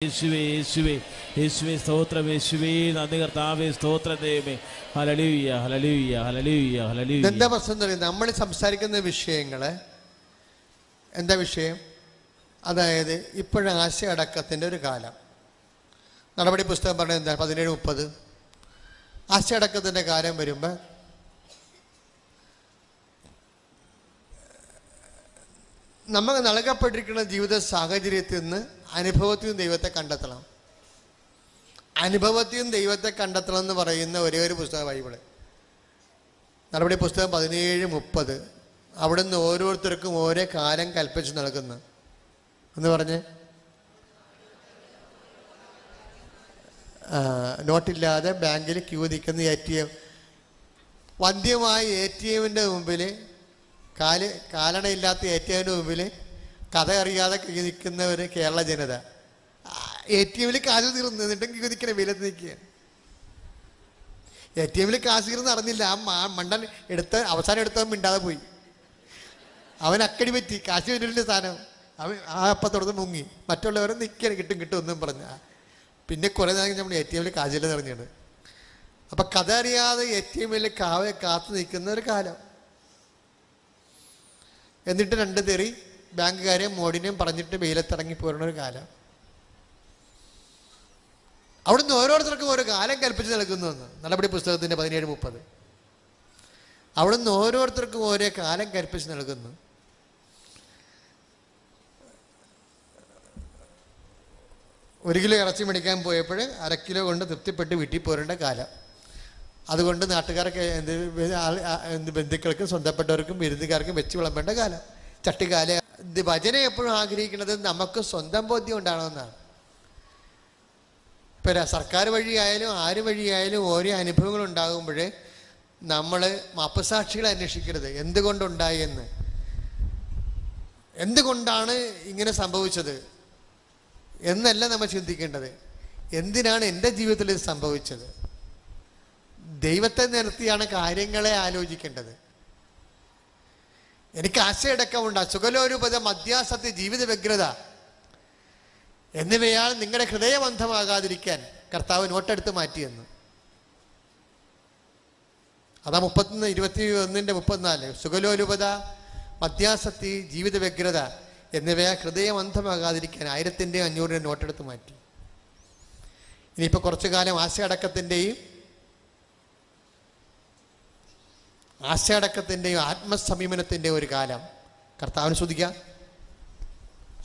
യേശുവേ യേശുവേ യേശുവേ സ്തോത്രം യേശുവേ നന്ദി കർത്താവേ സ്തോത്രം ദൈവമേ. ഹലലൂയ ഹലലൂയ ഹലലൂയ ഹലലൂയ എന്താ പ്രശ്നം എന്ന് നമ്മൾ സംസാരിക്കുന്ന വിഷയങ്ങൾ എന്താ വിഷയം? അതായത് ഇപ്പോഴും ആശയ അടക്കത്തിന്റെ ഒരു കാലം. നടപടി പുസ്തകം പറഞ്ഞത് എന്താ? പതിനേഴ് മുപ്പത്. ആശയ അടക്കത്തിന്റെ കാലം വരുമ്പോൾ നമുക്ക് നൽകപ്പെട്ടിരിക്കുന്ന ജീവിത സാഹചര്യത്തിൽ നിന്ന് അനുഭവത്തിൽ ദൈവത്തെ കണ്ടെത്തണം. അനുഭവത്തിൽ ദൈവത്തെ കണ്ടെത്തണം എന്ന് പറയുന്ന ഒരേ ഒരു പുസ്തകം ബൈബിൾ. നടപടി പുസ്തകം പതിനേഴ് മുപ്പത്. നിന്ന് ഓരോരുത്തർക്കും ഓരോ കാലം കൽപ്പിച്ച് നൽകുന്നു. എന്ന് പറഞ്ഞ്? നോട്ടില്ലാതെ ബാങ്കിൽ ക്യൂ നിൽക്കുന്ന എ ടി എം വന്ധ്യമായ എ ടി എമ്മിന്റെ മുമ്പിൽ കാൽ കാലണയില്ലാത്ത എ ടി എമ്മിന്റെ മുമ്പിൽ കഥ അറിയാതെ ക്യൂ നിൽക്കുന്നവർ കേരള ജനത എ ടി എമ്മിൽ കാശ് തീർന്നു എന്നിട്ടും ക്യൂ നിൽക്കണ വെയിലത്ത് നിൽക്കുകയാണ് എ ടി എമ്മിൽ കാശ് തീർന്ന് അറിഞ്ഞില്ല ആ മണ്ടൻ എടുത്ത അവസാനം എടുത്തവൻ മിണ്ടാതെ പോയി. അവൻ അക്കടി പറ്റി. കാശ് വേണ്ടിയില്ല സാധനം. അവൻ ആ അപ്പത്തോടത്ത് മുങ്ങി. മറ്റുള്ളവരെ നിൽക്കണം കിട്ടും കിട്ടും ഒന്നും പറഞ്ഞ. പിന്നെ കുറേ നേരം നമ്മൾ എ ടി എമ്മിൽ കാശില്ല നിറഞ്ഞത് അപ്പം കഥ അറിയാതെ എ ടി എമ്മിൽ കാവെ കാത്തു നിൽക്കുന്ന ഒരു കാലം. എന്നിട്ട് രണ്ട് തെറി ബാങ്കുകാരെയും മോഡിനെയും പറഞ്ഞിട്ട് വെയിലത്തിറങ്ങി പോരുന്ന ഒരു കാലം. അവിടുന്ന് ഓരോരുത്തർക്കും ഓരോ കാലം കൽപ്പിച്ച് നൽകുന്നുവെന്ന് നടപടി പുസ്തകത്തിന്റെ പതിനേഴ് മുപ്പത്. അവിടുന്ന് ഓരോരുത്തർക്കും ഓരോ കാലം കൽപ്പിച്ച് നൽകുന്നു. ഒരു കിലോ ഇറച്ചി മേടിക്കാൻ പോയപ്പോൾ അര കിലോ കൊണ്ട് തൃപ്തിപ്പെട്ട് വീട്ടിൽ പോരേണ്ട കാലം. അതുകൊണ്ട് നാട്ടുകാർക്ക് എന്ത് എന്ത് ബന്ധുക്കൾക്കും സ്വന്തപ്പെട്ടവർക്കും വിരുന്നുകാർക്കും വെച്ച് വിളമ്പേണ്ട കാലം. ചട്ടിക്കാലം വചനം എപ്പോഴും ആഗ്രഹിക്കുന്നത് നമുക്ക് സ്വന്തം ബോധ്യം ഉണ്ടാകണമെന്നാണ് ഇപ്പം സർക്കാർ വഴിയായാലും ആര് വഴിയായാലും ഓരോ അനുഭവങ്ങൾ ഉണ്ടാകുമ്പോൾ നമ്മൾ മാപ്പസാക്ഷികളെ അന്വേഷിക്കരുത്. എന്തുകൊണ്ടുണ്ടായി എന്ന് എന്തുകൊണ്ടാണ് ഇങ്ങനെ സംഭവിച്ചത് എന്നല്ല നമ്മൾ ചിന്തിക്കേണ്ടത്. എന്തിനാണ് എന്റെ ജീവിതത്തിൽ ഇത് സംഭവിച്ചത്? ദൈവത്തെ നിർത്തിയാണ് കാര്യങ്ങളെ ആലോചിക്കേണ്ടത്. എനിക്ക് ആശയടക്കമുണ്ട് സുഖലോരൂപത മധ്യാസത്തെ ജീവിത വ്യഗ്രത എന്നിവയാൽ നിങ്ങളുടെ ഹൃദയബന്ധമാകാതിരിക്കാൻ കർത്താവ് നോട്ടെടുത്ത് മാറ്റിയെന്ന്. അതാ മുപ്പത്തൊന്ന് ഇരുപത്തി ഒന്നിന്റെ മുപ്പത്തിനാല്. സുഖലോലുപത മധ്യാസത്തി ജീവിത വ്യഗ്രത എന്നിവയെ ഹൃദയമന്ധമാകാതിരിക്കാൻ ആയിരത്തിന്റെയും അഞ്ഞൂറിന്റെ നോട്ടെടുത്ത് മാറ്റി. ഇനിയിപ്പോൾ കുറച്ചു കാലം ആശയടക്കത്തിന്റെയും ആശയടക്കത്തിന്റെയും ആത്മസമീപനത്തിന്റെ ഒരു കാലം. കർത്താവിന് ശ്രദ്ധിക്കുക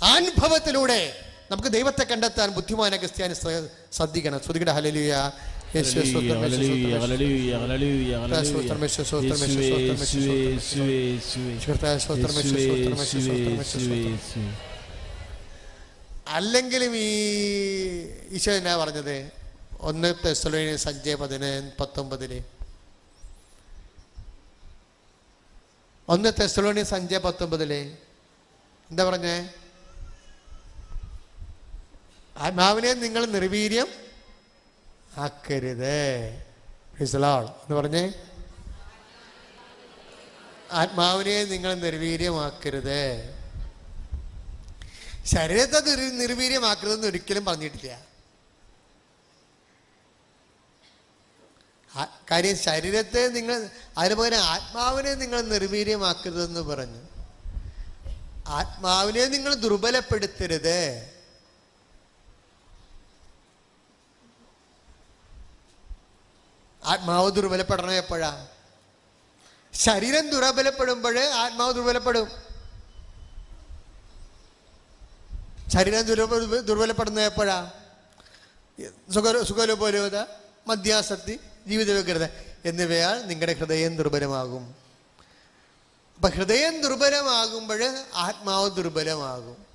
അനുഭവത്തിലൂടെ നമുക്ക് ദൈവത്തെ കണ്ടെത്താൻ ബുദ്ധിമാന ക്രിസ്ത്യാനി ശ്ര- ശ്രദ്ധിക്കണം. ശ്രദ്ധിക്കട്ടെ ഹലലിയ. അല്ലെങ്കിലും ഈ ഈശോ എന്നാ പറഞ്ഞത്? ഒന്ന് തെസ്സലോനി സഞ്ജയ് പതിന് പത്തൊമ്പതിൽ. ഒന്ന് തെസ്ലോണി സഞ്ജയ പത്തൊമ്പതിലെ. എന്താ പറഞ്ഞേ? ആത്മാവിനെ നിങ്ങൾ നിർവീര്യം ആക്കരുത്. The എന്ന് പറഞ്ഞേ? ആത്മാവിനെ നിങ്ങൾ നിർവീര്യമാക്കരുത്. ശരീരത്തെ നിർ- നിർവീര്യമാക്കരുതെന്ന് ഒരിക്കലും പറഞ്ഞിട്ടില്ല. കാര്യം ശരീരത്തെ നിങ്ങൾ അതിന് പകരം ആത്മാവിനെ നിങ്ങൾ നിർവീര്യമാക്കരുതെന്ന് പറഞ്ഞു. ആത്മാവിനെ നിങ്ങൾ ദുർബലപ്പെടുത്തരുത്. ആത്മാവ് ദുർബലപ്പെടണം എപ്പോഴാ? ശരീരം ദുർബലപ്പെടുമ്പോൾ ആത്മാവ് ദുർബലപ്പെടും. ശരീരം ദുർബല ദുർബലപ്പെടുന്ന എപ്പോഴാ? സുഖ സുഖലോപോലോത മദ്യാസക്തി ജീവിത വെക്കരുത്. എന്നിവയാൽ നിങ്ങളുടെ ഹൃദയം ദുർബലമാകും. അപ്പൊ ഹൃദയം ദുർബലമാകുമ്പോൾ ആത്മാവ് ദുർബലമാകും.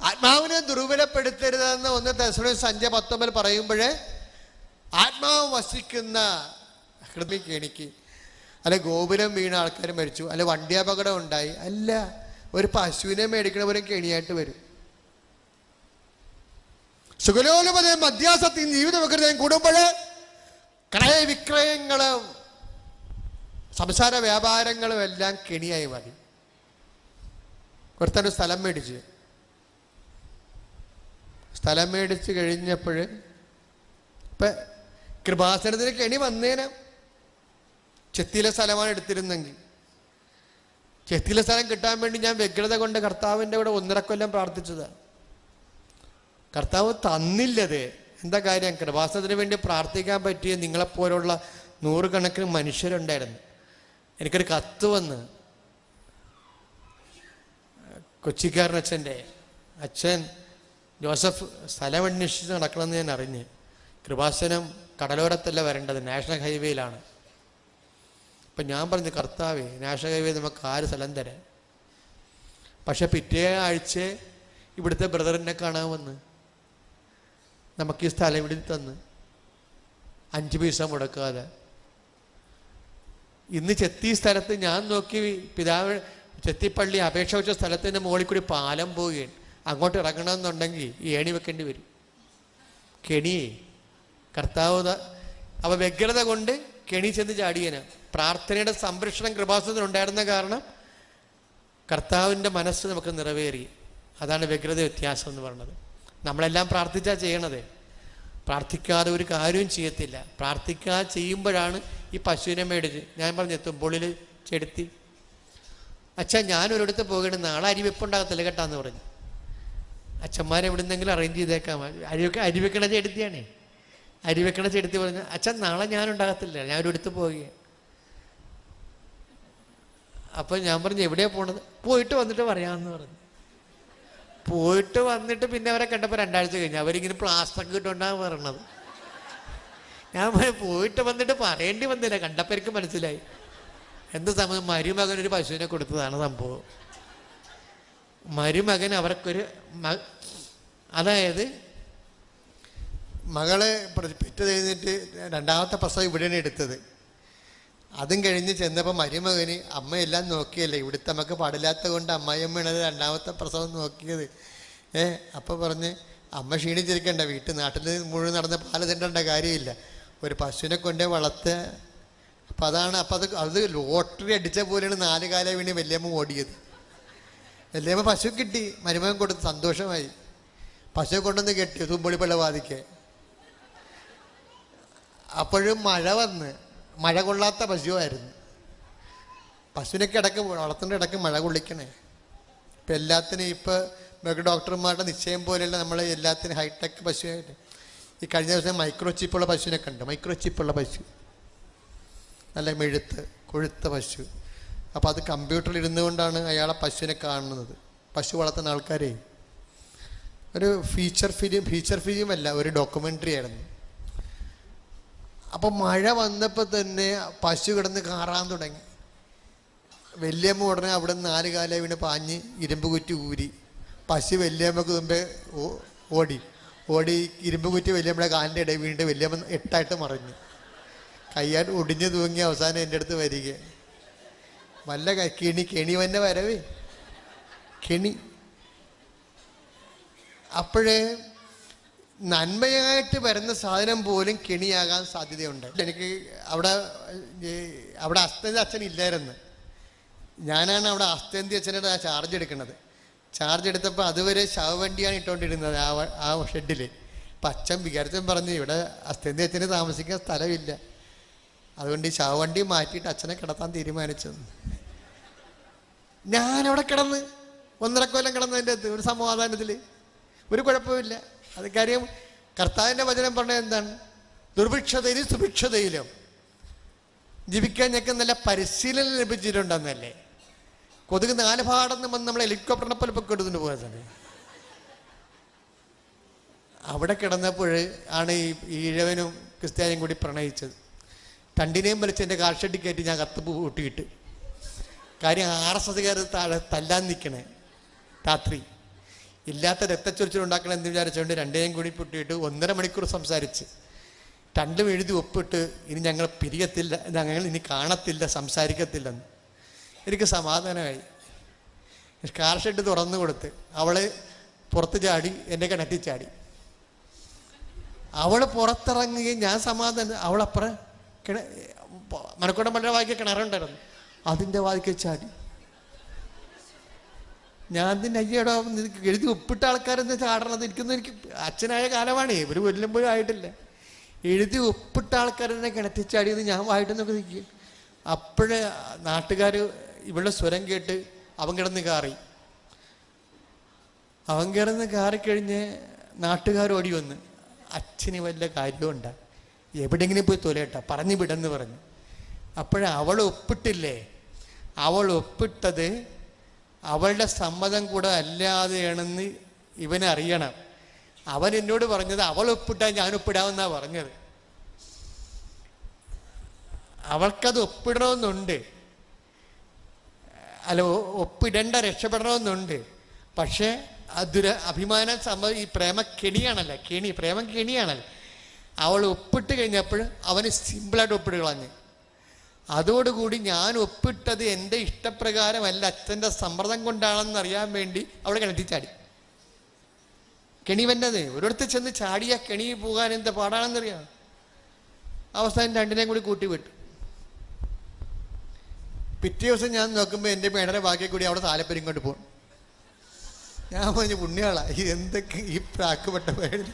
ആത്മാവിനെ ദുർബലപ്പെടുത്തരുതെന്ന് ഒന്ന് തെസലോനിക്കർ സഞ്ജ പത്തൊമ്പത് പറയുമ്പോൾ ആത്മാവ് വസിക്കുന്ന ഹൃദയം എനിക്ക് അല്ലെ ഗോപുരം വീണ ആൾക്കാർ മരിച്ചു. അല്ലെ വണ്ടി അപകടം ഉണ്ടായി. അല്ല ഒരു പശുവിനെ മേടിക്കണവരും കെണിയായിട്ട് വരും. സുഖലോലുപതയും മധ്യാസത്തെയും ജീവിത വികൃതയും കൂടുമ്പോൾ ക്രയവിക്രയങ്ങളും സംസാര വ്യാപാരങ്ങളും എല്ലാം കെണിയായി മാറി. ഒരുത്തന്റെ സ്ഥലം മേടിച്ച്. സ്ഥലം മേടിച്ച് കഴിഞ്ഞപ്പോൾ ഇപ്പം കൃപാസനത്തിന് കെണി വന്നേനെ. ചെത്തിയിലെ സ്ഥലമാണ് എടുത്തിരുന്നെങ്കിൽ. ചെത്തിയിലെ സ്ഥലം കിട്ടാൻ വേണ്ടി ഞാൻ വ്യഗ്രത കൊണ്ട് കർത്താവിന്റെ കൂടെ ഒന്നര കൊല്ലം പ്രാർത്ഥിച്ചതാണ്. കർത്താവ് തന്നില്ലത്. എന്താ കാര്യം? കൃപാസനത്തിന് വേണ്ടി പ്രാർത്ഥിക്കാൻ പറ്റിയ നിങ്ങളെപ്പോലുള്ള നൂറുകണക്കിന് മനുഷ്യരുണ്ടായിരുന്നു. എനിക്കൊരു കത്ത് വന്ന്. കൊച്ചിക്കാരൻ അച്ഛന്റെ അച്ഛൻ ജോസഫ് സ്ഥലം അന്വേഷിച്ച് നടക്കണമെന്ന് ഞാൻ അറിഞ്ഞ്. കൃപാസനം കടലോരത്തല്ല വരേണ്ടത് നാഷണൽ ഹൈവേയിലാണ്. അപ്പം ഞാൻ പറഞ്ഞു കർത്താവേ നാഷണൽ ഹൈവേ നമുക്ക് ആര് സ്ഥലം തരാം പക്ഷെ പിറ്റേ ആഴ്ച ഇവിടുത്തെ ബ്രദറിനെ കാണാൻ വന്ന്. നമുക്ക് ഈ സ്ഥലം ഇവിടെ തന്ന് അഞ്ച് പൈസ മുടക്കാതെ. ഇന്ന് ചെത്തി സ്ഥലത്ത് ഞാൻ നോക്കി പിതാവ് ചെത്തിപ്പള്ളി അപേക്ഷ വെച്ച സ്ഥലത്തിന്റെ മുകളിൽ കൂടി പാലം പോവുകയാണ്. അങ്ങോട്ട് ഇറങ്ങണമെന്നുണ്ടെങ്കിൽ ഏണി വെക്കേണ്ടി വരും. കെണിയേ കർത്താവ് അപ്പോൾ വ്യഗ്രത കൊണ്ട് കെണി ചെന്ന് ചാടിയന. പ്രാർത്ഥനയുടെ സംരക്ഷണം കൃപാസനത്തിൽ ഉണ്ടായിരുന്ന കാരണം കർത്താവിന്റെ മനസ്സ് നമുക്ക് നിറവേറി. അതാണ് വ്യഗ്രത വ്യത്യാസം എന്ന് പറയുന്നത് നമ്മളെല്ലാം പ്രാർത്ഥിച്ചാൽ ചെയ്യണത്. പ്രാർത്ഥിക്കാതെ ഒരു കാര്യവും ചെയ്യത്തില്ല. പ്രാർത്ഥിക്കാതെ ചെയ്യുമ്പോഴാണ് ഈ പശുവിനെ മേടിച്ച് ഞാൻ പറഞ്ഞു തുമ്പോളിൽ ചെടുത്തി. അച്ഛാ ഞാൻ ഒരിടത്ത് പോകണം നാളെ അരി വെപ്പുണ്ടാകത്തില്ല കേട്ടാന്ന് പറഞ്ഞു. അച്ഛന്മാരെ എവിടുന്നെങ്കിലും അറേഞ്ച് ചെയ്തേക്കാം. അരി വെക്ക അരി വെക്കണ ചെടുത്തിയാണേ. അരി വെക്കണ ചെടുത്തി പറഞ്ഞു അച്ഛൻ നാളെ ഞാൻ ഉണ്ടാകത്തില്ല ഞാൻ ഒരിടത്ത് പോവുകയാണ് അപ്പം ഞാൻ പറഞ്ഞു എവിടെയാ പോണത്? പോയിട്ട് വന്നിട്ട് പറയാമെന്ന് പറഞ്ഞു. പോയിട്ട് വന്നിട്ട് പിന്നെ അവരെ കണ്ടപ്പോൾ രണ്ടാഴ്ച കഴിഞ്ഞു. അവരിങ്ങനെ പ്ലാസ്റ്റർ ഇട്ടുകൊണ്ടാണ് പറയണത് ഞാൻ പോയിട്ട് വന്നിട്ട് പറയേണ്ടി വന്നില്ല. കണ്ടപ്പോൾ എനിക്ക് മനസ്സിലായി. എന്ത് സമയം? മരുമകൻ ഒരു പശുവിനെ കൊടുത്തതാണ് സംഭവം. മരുമകൻ അവർക്കൊരു അതായത് മകളെ പിറ്റേ കഴിഞ്ഞിട്ട് രണ്ടാമത്തെ പ്രസവം ഇവിടെയാണ് എടുത്തത്. അതും കഴിഞ്ഞ് ചെന്നപ്പോൾ മരുമകന് അമ്മയെല്ലാം നോക്കിയല്ലേ ഇവിടുത്തെ നമുക്ക് പാടില്ലാത്ത കൊണ്ട് അമ്മായിയമ്മയാണ് രണ്ടാമത്തെ പ്രസവം നോക്കിയത്. ഏ അപ്പോൾ പറഞ്ഞ് അമ്മ ക്ഷീണിച്ചിരിക്കണ്ട വീട്ടിൽ നാട്ടിൽ മുഴുവൻ നടന്ന് പാൽ തിണ്ടേണ്ട കാര്യമില്ല. ഒരു പശുവിനെ കൊണ്ടേ വളർത്ത്. അപ്പം അതാണ് അപ്പം അത് അത് ലോട്ടറി അടിച്ച പോലെയാണ് നാല് കാലം വീണ് വല്യമ്മ ഓടിയത്. വല്യമ്മ പശു കിട്ടി മരുമകൻ കൊടുത്ത് സന്തോഷമായി. പശു കൊണ്ടുവന്ന് കെട്ടി തുമ്പൊളിപ്പള്ള ബാധിക്കേ അപ്പോഴും മഴ വന്ന്. മഴ കൊള്ളാത്ത പശുവായിരുന്നു. പശുവിനൊക്കെ ഇടയ്ക്ക് വളർത്തുന്ന ഇടയ്ക്ക് മഴ കൊള്ളിക്കണേ. ഇപ്പം എല്ലാത്തിനും ഇപ്പോൾ മൃഗ ഡോക്ടർമാരുടെ നിശ്ചയം പോലെയുള്ള നമ്മൾ എല്ലാത്തിനും ഹൈടെക് പശുവായിട്ട്. ഈ കഴിഞ്ഞ ദിവസം മൈക്രോ ചിപ്പുള്ള പശുവിനെ കണ്ടു. മൈക്രോ ചിപ്പുള്ള പശു. നല്ല മെഴുത്ത് കൊഴുത്ത പശു. അപ്പോൾ അത് കമ്പ്യൂട്ടറിൽ ഇരുന്നു കൊണ്ടാണ് അയാളെ പശുവിനെ കാണുന്നത്. പശു വളർത്തുന്ന ആൾക്കാരെ. ഒരു ഫീച്ചർ ഫിലിം ഫീച്ചർ ഫിലിം അല്ല ഒരു ഡോക്യുമെന്ററി ആയിരുന്നു. അപ്പം മഴ വന്നപ്പോൾ തന്നെ പശു കിടന്ന് കാറാൻ തുടങ്ങി. വല്യമ്മ ഉടനെ അവിടെ നാല് കാലം വീണ് പാഞ്ഞ് ഇരുമ്പ് കുറ്റി ഊരി. പശു വല്യമ്മക്ക് മുമ്പേ ഓടി. ഓടി ഇരുമ്പ് കുറ്റി വല്യമ്മയുടെ കാലിന്റെ ഇടയിൽ വീണ്ടും വല്യമ്മ എട്ടായിട്ട് മറിഞ്ഞു. കയ്യാൽ ഒടിഞ്ഞു തൂങ്ങി അവസാനം എന്റെ അടുത്ത് വരിക വല്ല കിണി കെണി വന്നെ വരവേ? കെണി. അപ്പോഴേ നന്മയായിട്ട് വരുന്ന സാധനം പോലും കെണിയാകാൻ സാധ്യതയുണ്ട്. എനിക്ക് അവിടെ അവിടെ അസ്തന്തി അച്ഛൻ ഇല്ലായിരുന്നു. ഞാനാണ് അവിടെ അസ്തന്തി അച്ഛനോട് ആ ചാർജ് എടുക്കുന്നത്. ചാർജ് എടുത്തപ്പോൾ അതുവരെ ശവവണ്ടിയാണ് ഇട്ടുകൊണ്ടിരുന്നത് ആ ആ ഷെഡിൽ അപ്പം അച്ഛൻ പറഞ്ഞു ഇവിടെ അസ്തന്തി അച്ഛന് താമസിക്കാൻ സ്ഥലമില്ല. അതുകൊണ്ട് ഈ ശവവണ്ടി മാറ്റിയിട്ട് അച്ഛനെ കിടത്താൻ തീരുമാനിച്ചു. ഞാനവിടെ കിടന്ന് ഒന്നര കൊല്ലം കിടന്നതിന്റെ ഒരു സമാധാനത്തിൽ ഒരു കുഴപ്പമില്ല അത് കാര്യം കർത്താവിന്റെ വചനം പറഞ്ഞത് എന്താണ്? ദുർഭിക്ഷതയിലും സുഭിക്ഷതയിലും ജീവിക്കാൻ ഞങ്ങൾക്ക് നല്ല പരിശീലനം ലഭിച്ചിട്ടുണ്ടെന്നല്ലേ? കൊതുക് നാല് ഭാഗത്തുനിന്ന് വന്ന് നമ്മൾ ഹെലികോപ്റ്ററിനെ പോലെ പൊക്കെ എടുത്തുകൊണ്ട് പോയ സമയം അവിടെ കിടന്നപ്പോൾ ആണ് ഈ ഈഴവനും ക്രിസ്ത്യാനിയും കൂടി പ്രണയിച്ചത്. തണ്ടിനെയും വലിച്ച് എന്റെ കാർഷെട്ടി കയറ്റി ഞാൻ കത്ത് കൂട്ടിയിട്ട് കാര്യം ആർ എസ് എസ്സുകാർ താഴെ തല്ലാൻ നിൽക്കണേ. രാത്രി. ഇല്ലാത്ത രക്തച്ചൊരിച്ചിലുണ്ടാക്കണം എന്ന് വിചാരിച്ചുകൊണ്ട് രണ്ടേയും കൂടി പൊട്ടിയിട്ട് ഒന്നര മണിക്കൂർ സംസാരിച്ച്. രണ്ടും എഴുതി ഒപ്പിട്ട് ഇനി ഞങ്ങൾ പിരിയത്തില്ല ഞങ്ങൾ ഇനി കാണത്തില്ല സംസാരിക്കത്തില്ലെന്ന്. എനിക്ക് സമാധാനമായി. കാർ ഷെഡ് തുറന്നു കൊടുത്ത് അവൾ പുറത്ത് ചാടി എന്റെ കിണറ്റിൽ ചാടി. അവൾ പുറത്തിറങ്ങുകയും ഞാൻ സമാധാനം അവളപ്പുറം കിണ മനക്കോട്ടം മണ്ഡല വായിക്ക കിണറുണ്ടായിരുന്നു. അതിന്റെ വാതിക്ക് ചാടി. ഞാൻ തന്നെ അയ്യടോ എഴുതി ഒപ്പിട്ട ആൾക്കാരെന്ന് ചാടണത്? എനിക്കൊന്നും എനിക്ക് അച്ഛനായ കാലമാണ്. ഇവർ കൊല്ലുമ്പോഴും ആയിട്ടില്ല. എഴുതി ഒപ്പിട്ട ആൾക്കാരെന്നെ കിണറ്റിച്ചാടിയത് ഞാൻ വായിട്ട് നിൽക്കുക അപ്പോഴേ നാട്ടുകാർ ഇവളുടെ സ്വരം കേട്ട് അവൻ കിടന്ന് കാറി. അവൻ കിടന്ന് കാറിക്കഴിഞ്ഞ് നാട്ടുകാരോടി വന്ന്. അച്ഛന് വല്ല കാര്യമുണ്ട എവിടെങ്കിലും പോയി തൊലയട്ട പറഞ്ഞു വിടെന്ന് പറഞ്ഞു. അപ്പോഴേ അവൾ ഒപ്പിട്ടില്ലേ? അവൾ ഒപ്പിട്ടത് അവളുടെ സമ്മതം കൂടെ അല്ലാതെയാണെന്ന് ഇവനറിയണം അവൻ എന്നോട് പറഞ്ഞത് അവൾ ഒപ്പിട്ടാൽ ഞാൻ ഒപ്പിടാമെന്നാ പറഞ്ഞത്. അവൾക്കത് ഒപ്പിടണമെന്നുണ്ട്. അല്ല ഒപ്പിടേണ്ട രക്ഷപ്പെടണമെന്നുണ്ട്. പക്ഷേ അതൊരു അഭിമാന സമ്മ ഈ പ്രേമ കെണിയാണല്ലോ കെണി പ്രേമം കെണിയാണല്ലോ. അവൾ ഒപ്പിട്ട് കഴിഞ്ഞപ്പോൾ അവന് സിമ്പിളായിട്ട് ഒപ്പിട്ട് കളഞ്ഞ് അതോടുകൂടി ഞാൻ ഒപ്പിട്ടത് എന്റെ ഇഷ്ടപ്രകാരമല്ല. അച്ഛന്റെ സമ്മർദ്ദം കൊണ്ടാണെന്ന് അറിയാൻ വേണ്ടി അവിടെ കിണറ്റി ചാടി. കെണി വന്നത് ഒരിടത്ത് ചെന്ന് ചാടിയ കെണി പോകാൻ എന്താ പാടാണെന്നറിയാം? അവസാനം രണ്ടിനെയും കൂടി കൂട്ടി വിട്ടു പിറ്റേ ദിവസം ഞാൻ നോക്കുമ്പോൾ എന്റെ മേടരെ ബാക്കി കൂടി അവിടെ താലപ്പര്യം ഇങ്ങോട്ട് പോകും ഞാൻ പറഞ്ഞു പുണ്യാളാ എന്തൊക്കെ ഈ പ്രാക്കുപെട്ട പേര്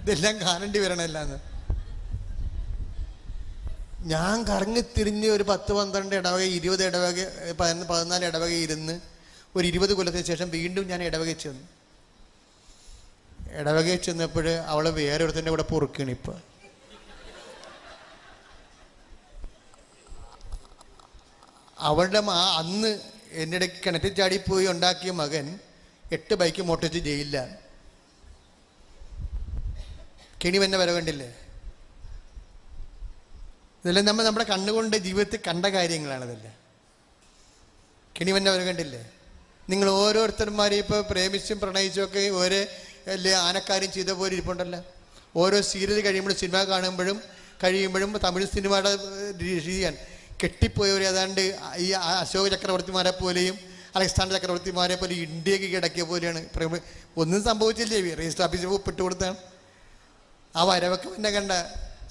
ഇതെല്ലാം കാണേണ്ടി വരണമല്ലാന്ന് ഞാൻ കറങ്ങി തിരിഞ്ഞ് ഒരു പത്ത് പന്ത്രണ്ട് ഇടവക ഇരുപത് ഇടവക പതിനൊന്ന് പതിനാല് ഇടവക ഇരുന്ന് ഒരു ഇരുപത് കൊല്ലത്തിന് ശേഷം വീണ്ടും ഞാൻ ഇടവക ചെന്നു. ഇടവകയിൽ ചെന്നപ്പോൾ അവൾ വേറെ ഒരുത്തന്റെ കൂടെ പൊറുക്കണി ഇപ്പോൾ അവളുടെ മാ അന്ന് എന്റെ ഇടയ്ക്ക് കിണറ്റിൽ ചാടിപ്പോയി ഉണ്ടാക്കിയ മകൻ എട്ട് ബൈക്ക് മോട്ടിച്ച് ജയിലിലാണ്. കിണി വന്നെ വര കണ്ടില്ലേ? ഇതെല്ലാം നമ്മൾ നമ്മുടെ കണ്ണുകൊണ്ട് ജീവിതത്തിൽ കണ്ട കാര്യങ്ങളാണിതല്ല ഇതെല്ലാം. കിണിവന്നെ അവർ കണ്ടില്ലേ? നിങ്ങൾ ഓരോരുത്തന്മാരെയും ഇപ്പോൾ പ്രേമിച്ചും പ്രണയിച്ചും ഒക്കെ ഓരോ അല്ലേ ആനക്കാരും ചെയ്ത പോലെ ഇരിപ്പുണ്ടല്ലോ. ഓരോ സീരിയൽ കഴിയുമ്പോഴും സിനിമ കാണുമ്പോഴും കഴിയുമ്പോഴും തമിഴ് സിനിമയുടെ രീതിയാണ്. കെട്ടിപ്പോയവർ ഏതാണ്ട് ഈ അശോക ചക്രവർത്തിമാരെ പോലെയും അലക്സാണ്ടർ ചക്രവർത്തിമാരെ പോലെ ഇന്ത്യയ്ക്ക് കിടക്കിയ പോലെയാണ്. ഒന്നും സംഭവിച്ചില്ലേ? രജിസ്റ്റർ ഓഫീസിൽ പെട്ടുകൊടുത്താണ്. കൊടുത്താണ് ആ വരവൊക്കെ പിന്നെ കണ്ട.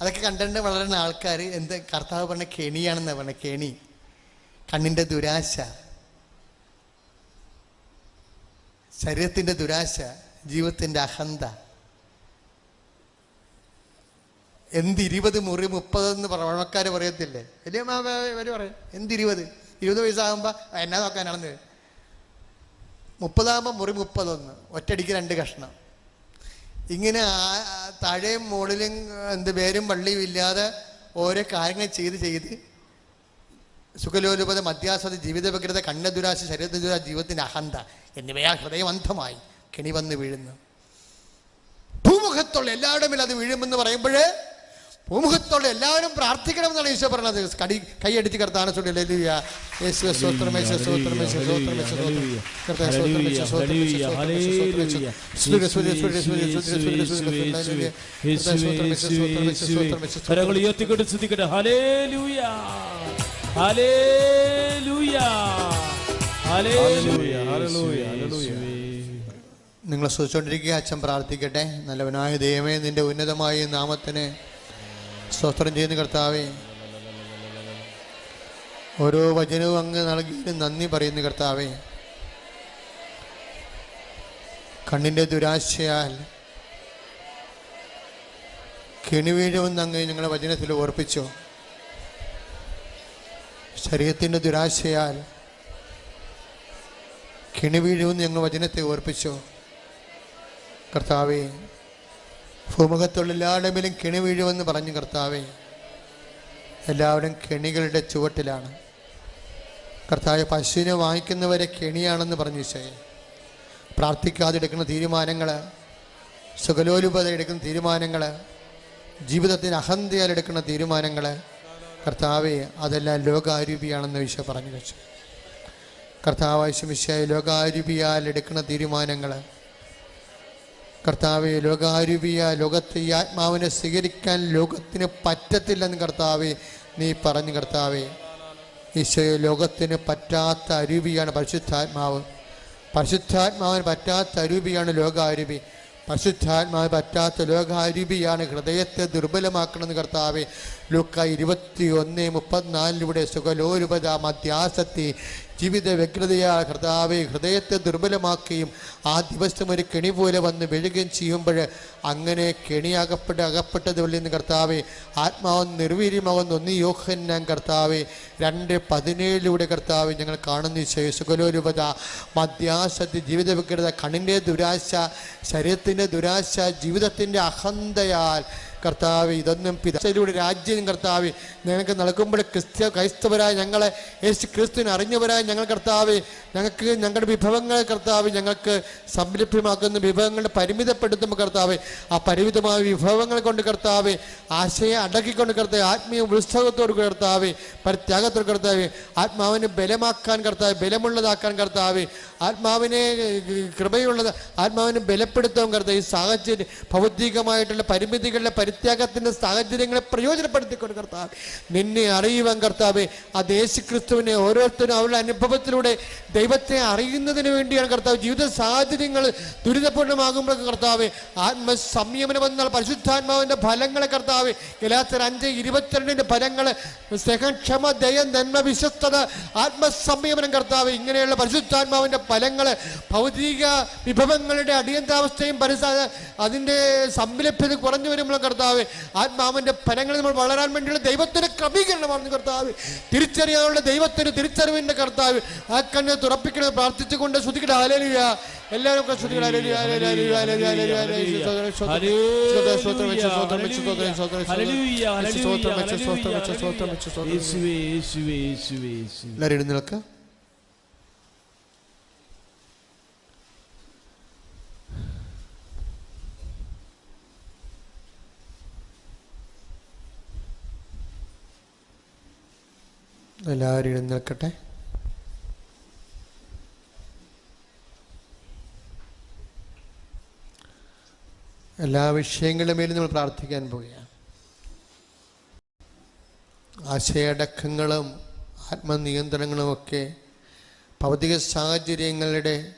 അതൊക്കെ കണ്ടിട്ട് വളരുന്ന ആൾക്കാർ എന്ത് കർത്താവ് പറഞ്ഞ കെണിയാണെന്ന് പറഞ്ഞ കെണി. കണ്ണിന്റെ ദുരാശ. ശരീരത്തിന്റെ ദുരാശ ജീവിതത്തിന്റെ അഹന്ത. എന്ത് ഇരുപത് മുറി മുപ്പതെന്ന് പഴമക്കാർ പറയത്തില്ലേ? വലിയ പറയും. എന്ത് ഇരുപത്? ഇരുപത് വയസ്സാകുമ്പോൾ എന്നാ നോക്കാനാണെന്ന്. മുപ്പതാകുമ്പോൾ മുറി മുപ്പതൊന്ന്. ഒറ്റടിക്ക് രണ്ട് കഷ്ണം. ഇങ്ങനെ താഴെയും മുകളിലും എന്ത് പേരും പള്ളിയും ഇല്ലാതെ ഓരോ കാര്യങ്ങൾ ചെയ്ത് ചെയ്ത് സുഖലോലുപത മധ്യാസ്വത ജീവിത വ്യഗ്രത കണ്ണദുരാശ ശരീരദുരാശ ജീവിതത്തിന് അഹന്ത എന്നിവയാ ഹൃദയബന്ധമായി കെണി വന്ന് വീഴുന്നു ഭൂമുഖത്തുള്ള എല്ലാവരുടെ മേലും അത് വീഴുമെന്ന് പറയുമ്പോൾ ഭൂമുഖത്തുള്ള എല്ലാവരും പ്രാർത്ഥിക്കണം എന്നാണ് ഈശോ പറഞ്ഞത് കടി കൈയടിച്ച് കർത്താന ഉയർത്തിക്കൊണ്ട് നിങ്ങളെ ശ്രദ്ധിച്ചോണ്ടിരിക്കുക അച്ഛൻ പ്രാർത്ഥിക്കട്ടെ നല്ലവനായ ദൈവമേ നിന്റെ ഉന്നതമായ നാമത്തിന് സ്തോത്രം ചെയ്യുന്ന കർത്താവേ. ഓരോ വചനവും അങ്ങ് നൽകിയതിന് നന്ദി പറയുന്ന കർത്താവേ. കണ്ണിന്റെ ദുരാശയാൽ കെണിവീഴുമെന്ന് അങ്ങ് ഞങ്ങളുടെ വചനത്തിൽ ഓർപ്പിച്ചു. ശരീരത്തിന്റെ ദുരാശയാൽ കെണിവീഴുമെന്ന് ഞങ്ങൾ വചനത്തെ ഓർപ്പിച്ചു. കർത്താവേ ഭൂമുഖത്തുള്ള എല്ലാവരുടെ മേലും കിണി വീഴുമെന്ന് പറഞ്ഞു കർത്താവേ. എല്ലാവരും കെണികളുടെ ചുവട്ടിലാണ്. കർത്താവ് പശുവിനെ വാങ്ങിക്കുന്നവരെ കെണിയാണെന്ന് പറഞ്ഞു ഈശോയെ. പ്രാർത്ഥിക്കാതെ എടുക്കുന്ന തീരുമാനങ്ങൾ സുഖലോലുപത എടുക്കുന്ന തീരുമാനങ്ങൾ ജീവിതത്തിന് അഹന്തയാൽ എടുക്കുന്ന തീരുമാനങ്ങൾ കർത്താവെ അതെല്ലാം ലോകാരൂപിയാണെന്ന് ഈശോ പറഞ്ഞു വെച്ചു. കർത്താവ് ശമിശായ ലോകാരൂപിയാൽ എടുക്കുന്ന തീരുമാനങ്ങൾ കർത്താവെ ലോകാരൂപിയ ലോകത്തെ ഈ ആത്മാവിനെ സ്വീകരിക്കാൻ ലോകത്തിന് പറ്റത്തില്ലെന്ന് കർത്താവെ നീ പറഞ്ഞു കർത്താവെ. ഈശോ ലോകത്തിന് പറ്റാത്ത അരൂപിയാണ് പരിശുദ്ധാത്മാവ്. പരിശുദ്ധാത്മാവിന് പറ്റാത്ത അരൂപിയാണ് ലോകാരൂപി പരിശുദ്ധാത്മാവ് പറ്റാത്ത ലോകാരൂപിയാണ് ഹൃദയത്തെ ദുർബലമാക്കണമെന്ന് കർത്താവെ. ലൂക്ക ഇരുപത്തി ഒന്ന് മുപ്പത്തിനാലിലൂടെ സുഖലോരുപത മധ്യാസത്തി ജീവിത വ്യഗ്രതയാൽ കർത്താവെ ഹൃദയത്തെ ദുർബലമാക്കുകയും ആ ദിവസം ഒരു കെണി പോലെ വന്ന് വീഴുകയും ചെയ്യുമ്പോൾ അങ്ങനെ കെണിയാകപ്പെട്ട് അകപ്പെട്ടതുള്ളിൽ നിന്ന് കർത്താവെ ആത്മാവ് നിർവീര്യമാകുന്ന ഒന്ന് യോഹന്നാൻ കർത്താവെ രണ്ട് പതിനേഴിലൂടെ കർത്താവ് ഞങ്ങൾ കാണുന്ന ഈശോയെ സുഖലോരൂപത മധ്യാസത്തി ജീവിത വ്യഗ്രത കണ്ണിന്റെ ദുരാശ ശരീരത്തിന്റെ ദുരാശ ജീവിതത്തിന്റെ അഹന്തയാൽ കർത്താവ് ഇതൊന്നും പിതാവിലൂടെ രാജ്യം കർത്താവ് ഞങ്ങൾക്ക് നൽകുമ്പോൾ ക്രിസ്ത്യ ക്രൈസ്തവരായ ഞങ്ങളെ യേശു ക്രിസ്തുവിനെ അറിഞ്ഞവരായ ഞങ്ങൾ കർത്താവ് ഞങ്ങൾക്ക് ഞങ്ങളുടെ വിഭവങ്ങൾ കർത്താവ് ഞങ്ങൾക്ക് സംരഭ്യമാക്കുന്ന വിഭവങ്ങളെ പരിമിതപ്പെടുത്തുമ്പോൾ കർത്താവ് ആ പരിമിതമായ വിഭവങ്ങൾ കൊണ്ട് കർത്താവ് ആശയം അടക്കിക്കൊണ്ട് കർത്താവ് ആത്മീയ ഉത്സവത്തോട് കർത്താവ് പരിത്യാഗത്തോട് കർത്താവ് ആത്മാവിനെ ബലമാക്കാൻ കർത്താവ് ബലമുള്ളതാക്കാൻ കർത്താവ് ആത്മാവിനെ കൃപയുള്ളത് ആത്മാവിനെ ബലപ്പെടുത്താൻ കർത്താവ് ഈ സാഹചര്യം ഭൗതികമായിട്ടുള്ള പരിമിതികളുടെ പരിത്യാഗത്തിന്റെ സാഹചര്യങ്ങളെ പ്രയോജനപ്പെടുത്തിക്കൊണ്ട് കർത്താവ് നിന്നെ അറിയുവാൻ കർത്താവ് ആ ദേശി ക്രിസ്തുവിനെ ഓരോരുത്തരും അവരുടെ അനുഭവത്തിലൂടെ ദൈവത്തെ അറിയുന്നതിന് വേണ്ടിയാണ് കർത്താവ് ജീവിത സാഹചര്യങ്ങൾ ദുരിതപൂർണമാകുമ്പോഴൊക്കെ കർത്താവ് ആത്മ സംയമനം എന്നാൽ പരിശുദ്ധാത്മാവിന്റെ ഫലങ്ങളെ കർത്താവ് ഗലാത്തർ അഞ്ച് ഇരുപത്തിരണ്ടിന്റെ ഫലങ്ങൾ സ്നേഹക്ഷമ ദയ നന്മ വിശ്വസ്തത ആത്മസംയമനം കർത്താവ് ഇങ്ങനെയുള്ള പരിശുദ്ധാത്മാവിന്റെ ഫലങ്ങൾ ഭൗതിക വിഭവങ്ങളുടെ അടിയന്താവസ്ഥയും പരിസ അതിന്റെ സംലഭ്യത കുറഞ്ഞു വരുമ്പോൾ കർത്താവ് ആത്മാവിന്റെ ഫലങ്ങൾ നമ്മൾ വളരാൻ വേണ്ടിയുള്ള ദൈവത്തിന്റെ ക്രമീകരണമാണ് കർത്താവ് തിരിച്ചറിയാനുള്ള ദൈവത്തിന് തിരിച്ചറിവിന്റെ കർത്താവ് ആ കണ്ണ് തുറപ്പിക്കണം പ്രാർത്ഥിച്ചുകൊണ്ട് ശ്രുതിക്കട്ടെ ഹല്ലേലൂയ എല്ലാവരും ശ്രുതിക്കട്ടെ ഹല്ലേലൂയ, ഹല്ലേലൂയ, ഹല്ലേലൂയ, ഹല്ലേലൂയ, ഹല്ലേലൂയ, സ്തോത്രം, സ്തോത്രം, സ്തോത്രം, വെച്ച് സ്തോത്രം, വെച്ച് സ്തോത്രം, സ്തോത്രം, ഹല്ലേലൂയ, വെച്ച് സ്തോത്രം, വെച്ച് ഹല്ലേലൂയ, സ്തോത്രം, വെച്ച് സ്തോത്രം, വെച്ച് സ്തോത്രം. യേശുവേ യേശുവേ യേശുവേ യേശുവേ എല്ലാവരും എഴുന്നേൽക്കുക എല്ലാവരും എഴുന്നേൽക്കട്ടെ. എല്ലാ വിഷയങ്ങളുടെ മേലും നമ്മൾ പ്രാർത്ഥിക്കാൻ പോവുകയാണ്. ആശയടക്കങ്ങളും ആത്മനിയന്ത്രണങ്ങളും ഒക്കെ ഭൗതിക സാഹചര്യങ്ങളുടെ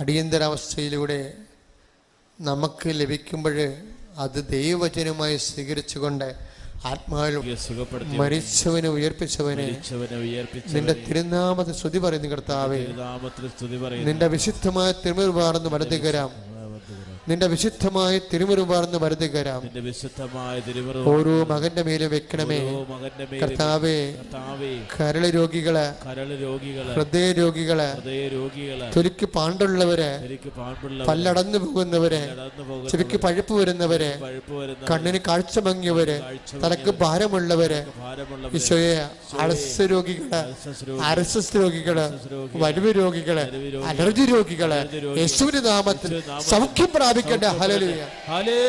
അടിയന്തരാവസ്ഥയിലൂടെ നമുക്ക് ലഭിക്കുമ്പോൾ അത് ദൈവവചനമായി സ്വീകരിച്ചുകൊണ്ട് സുഖപ്പെടുത്തി മരിച്ചവനെ ഉയർപ്പിച്ചവനെ നിന്റെ തിരുനാമത്തെ സ്തുതി പറയുന്നു കർത്താവെ. നിന്റെ വിശുദ്ധമായ തിരുമുറുപാടെന്ന് വലതുകരാം നിന്റെ വിശുദ്ധമായ തിരുമുറുപാർന്ന് വരുതി നിന്റെ വിശുദ്ധമായ തിരുവറവ് ഓരോ മകന്റെ മേലും വെക്കണമേ. കർത്താവെ കർത്താവേ കരൾ രോഗികൾ ഹൃദയ രോഗികൾ തൊലിക്ക് പാണ്ടുള്ളവര് പല്ലടന്നു പോകുന്നവര് ചെവിക്ക് പഴുപ്പ് വരുന്നവര് പഴുപ്പ് വരുന്നവരെ കണ്ണിന് കാഴ്ച മങ്ങിയവര് തലക്ക് ഭാരമുള്ളവര് ഭാരമുള്ള ഈശോയെ അളസ് രോഗികൾ അരസസ് രോഗികൾ വലിവ് രോഗികൾ അലർജി രോഗികൾ യേശുവിന്റെ നാമത്തിൽ സൗഖ്യം പ്രാപിക്കട്ടെ ഹലലുയ ഹലേ